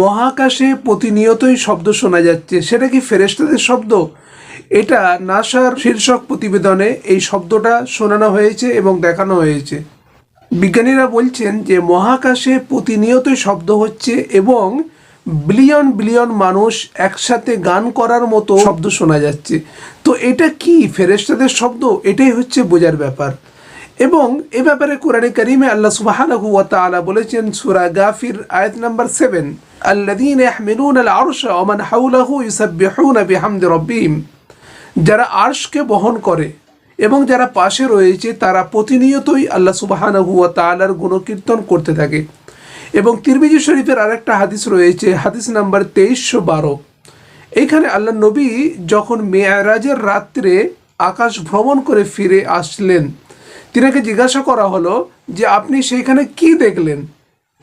মহাকাশে প্রতিনিয়তই শব্দ শোনা যাচ্ছে। সেটা কি ফেরেশতাদের শব্দ? এটা নাসার শীর্ষক প্রতিবেদনে এই শব্দটা শোনানো হয়েছে এবং দেখানো হয়েছে। বিজ্ঞানীরা বলছেন যে মহাকাশে প্রতিনিয়তই শব্দ হচ্ছে এবং বিলিয়ন বিলিয়ন মানুষ একসাথে গান করার মতো শব্দ শোনা যাচ্ছে। তো এটা কি ফেরেশতাদের শব্দ? এটাই হচ্ছে বোঝার ব্যাপার। এবং এ ব্যাপারে কোরআনে করিমে আল্লাহ তাআলা বলেছেন, সূরা গাফির আয়াত নাম্বার 7 الذين يحملون العرش ومن حوله يسبحون بحمد ربهم যারা আরশকে বহন করে এবং যারা পাশে রয়েছে তারা প্রতিনিয়তই আল্লাহ সুবহানাহু ওয়া তাআলার গুণকীর্তন করতে থাকে এবং তিরমিজি শরীফের আরেকটা হাদিস রয়েছে হাদিস নাম্বার তেইশশো বারো এইখানে আল্লাহ নবী যখন মেয়ারাজের রাত্রে আকাশ ভ্রমণ করে ফিরে আসলেন তিনাকে জিজ্ঞাসা করা হলো যে আপনি সেইখানে কি দেখলেন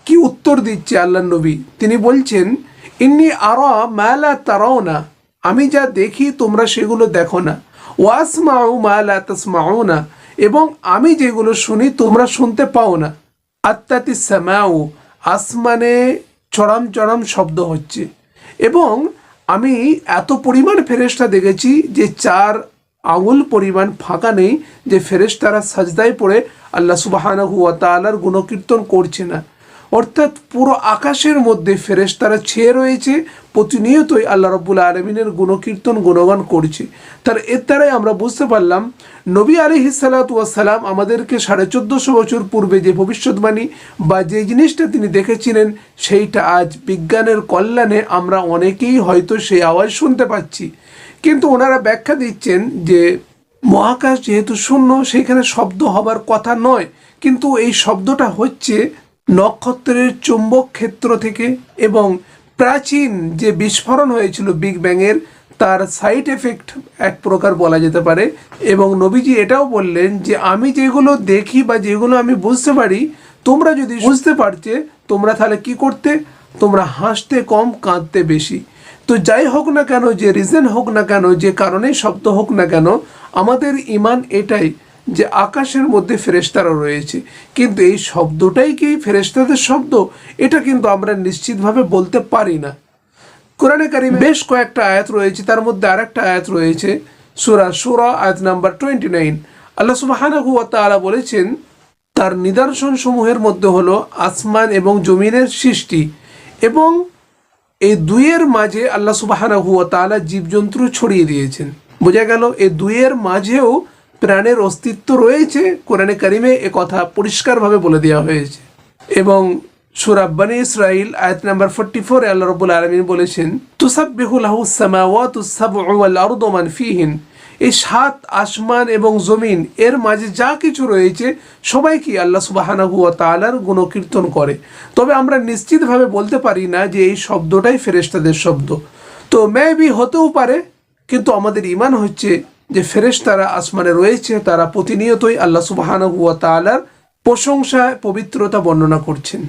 কি উত্তর দিচ্ছে আল্লাহ নবী? তিনি বলছেন, ইন্নি আরা মালা তারাও না আমি যা দেখি তোমরা সেগুলো দেখো না। ওয়াসমাউ মালা তাসমাউ না এবং আমি যেগুলো শুনি তোমরা শুনতে পাও না। আত্মাতি সামাউ। আসমানে চরম চরম শব্দ হচ্ছে। এবং আমি এত পরিমাণ ফেরেশতা দেখেছি যে চার আঙুল পরিমাণ ফাঁকা নেই যে ফেরেশতারা সাজদায় পড়ে আল্লাহ সুবাহানাহু ওয়া তাআলার গুণকীর্তন করছে না। অর্থাৎ পুরো আকাশের মধ্যে ফেরেশতারা ছেয়ে রয়েছে, প্রতিনিয়তই আল্লাহ রব্বুল আলমিনের গুণকীর্তন, গুণগান করছে। তার এর দ্বারাই আমরা বুঝতে পারলাম, নবী আলি সালাম আমাদেরকে সাড়ে চোদ্দোশো বছর পূর্বে যে ভবিষ্যৎবাণী বা যে জিনিসটা তিনি দেখেছিলেন, সেইটা আজ বিজ্ঞানের কল্যাণে আমরা অনেকেই হয়তো সেই আওয়াজ শুনতে পাচ্ছি। কিন্তু ওনারা ব্যাখ্যা দিচ্ছেন যে, মহাকাশ যেহেতু শূন্য সেইখানে শব্দ হবার কথা নয়, কিন্তু এই শব্দটা হচ্ছে নক্ষত্রের চুম্বক ক্ষেত্র থেকে এবং প্রাচীন যে বিস্ফোরণ হয়েছিল বিগ ব্যাংয়ের, তার সাইড এফেক্ট এক প্রকার বলা যেতে পারে। এবং নবীজি এটাও বললেন যে, আমি যেগুলো দেখি বা যেগুলো আমি বুঝতে পারি, তোমরা যদি বুঝতে পারছে তোমরা তাহলে কি করতে? তোমরা হাসতে কম, কাঁদতে বেশি। তো যাই হোক না কেন, যে রিজন হোক না কেন, যে কারণে শব্দ হোক না কেন, আমাদের ইমান এটাই যে আকাশের মধ্যে ফেরেশতারা রয়েছে। কিন্তু এই শব্দটাই কি ফেরেশতাদের শব্দ? এটা কিন্তু আমরা নিশ্চিতভাবে বলতে পারি না। কোরআনে কারিম বেশ কয়েকটা আয়াত রয়েছে, তার মধ্যে আরেকটা আয়াত রয়েছে, সুরা সুরা আয়াত নাম্বার টোয়েন্টি নাইন। আল্লাহ সুবাহানাহু তাআলা বলেছেন, তার নিদর্শন সমূহের মধ্যে হলো আসমান এবং জমিনের সৃষ্টি এবং এই দুইয়ের মাঝে আল্লাহ সুবাহানাহু তাআলা জীবজন্তু ছড়িয়ে দিয়েছেন। বোঝা গেল, এই দুইয়ের মাঝেও প্রাণের অস্তিত্ব রয়েছে, কোরআনে কারিমে এ কথা পরিষ্কারভাবে বলে দেওয়া হয়েছে। এবং সুরাব্বানি ইসরাইল আয়াত নাম্বার ফোরটি ফোর আল্লাহ রবুল আলমিন বলেছেন তুসাব্বিহুল্লাহু সামাওয়াতু সাবউ ওয়াল আরদু মান ফিহিন। এই সাত আসমান এবং জমিন, এর মাঝে যা কিছু রয়েছে সবাই কি আল্লাহ সুবাহানাহু ওয়া তাআলার গুণকীর্তন করে। তবে আমরা নিশ্চিতভাবে বলতে পারি না যে এই শব্দটাই ফেরেশতাদের শব্দ। তো মেবি হতেও পারে, কিন্তু আমাদের ইমান হচ্ছে যে ফেরেশতারা আসমানে রয়েছে তারা প্রতিনিয়তই আল্লাহ সুবাহানাহু তালার প্রশংসায় পবিত্রতা বর্ণনা করছেন।